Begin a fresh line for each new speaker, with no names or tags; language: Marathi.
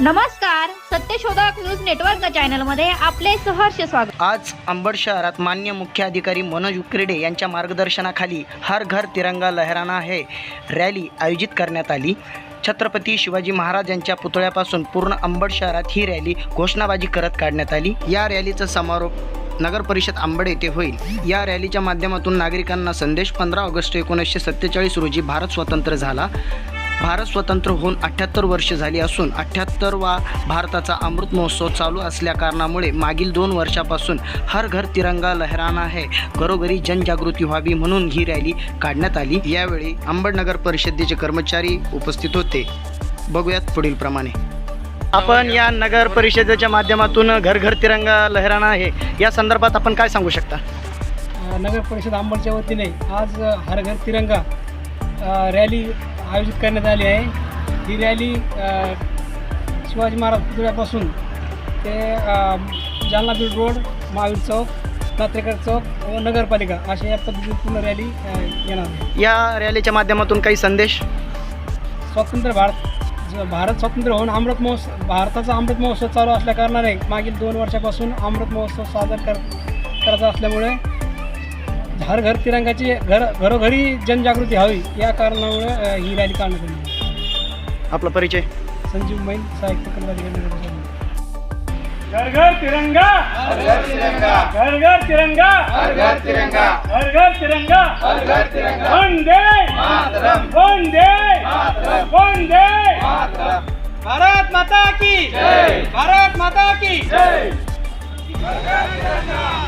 नमस्कार सत्यशोधक न्यूज नेटवर्क चॅनलमध्ये आपले सहर्ष स्वागत.
आज अंबड शहरात मान्य मुख्य अधिकारी मनोज उकरेडे यांच्या मार्गदर्शनाखाली हर घर तिरंगा लहराना है रॅली आयोजित करण्यात आली. छत्रपती शिवाजी महाराज यांच्या पुतळ्यापासून पूर्ण अंबड शहरात ही रॅली घोषणाबाजी करत काढण्यात आली. या रॅलीचा समारोप नगर परिषद आंबड येथे होईल. या रॅलीच्या माध्यमातून नागरिकांना संदेश पंधरा ऑगस्ट एकोणीसशे सत्तेचाळीस रोजी भारत स्वतंत्र झाला. भारत स्वतंत्र होऊन अठ्ठ्याहत्तर वर्ष झाली असून अठ्ठ्याहत्तरवा भारताचा अमृत महोत्सव चालू असल्या कारणामुळे मागील दोन वर्षापासून हर घर तिरंगा लहराना है घरोघरी जनजागृती व्हावी म्हणून ही रॅली काढण्यात आली. यावेळी अंबडनगर परिषदेचे कर्मचारी उपस्थित होते. बघूयात पुढील प्रमाणे. आपण या नगर परिषदेच्या माध्यमातून घर घर तिरंगा लहराना आहे. या संदर्भात आपण काय सांगू शकता?
नगर परिषद अंबडच्या वतीने आज हर घर तिरंगा रॅली आयोजित करण्यात आली आहे. ही रॅली शिवाजी महाराज पुतळ्यापासून ते जालना बीड रोड महावीर चौक नात्रेकर चौक व नगरपालिका अशा या पद्धतीने पूर्ण रॅली येणार आहे.
या रॅलीच्या माध्यमातून काही संदेश?
स्वतंत्र भारत भारत स्वतंत्र होऊन अमृत महोत्सव भारताचा अमृत महोत्सव चालू असल्या कारणाने मागील दोन वर्षापासून अमृत महोत्सव साजरा कर करायचा असल्यामुळे हर घर तिरंगाची घर घरोघरी जनजागृती व्हावी या कारणामुळे ही रॅली काढण्यात आली.
आपला परिचय?
संजीव मैन साहित्य कर्मचारी
घर घर तिरंगा! घर घर तिरंगा! घर घर तिरंगा! घर घर तिरंगा! घर घर तिरंगा! घर घर तिरंगा! वंदे! मातरम! वंदे! मातरम! वंदे! मातरम! भारत माता की जय! भारत माता की जय! भारत माता की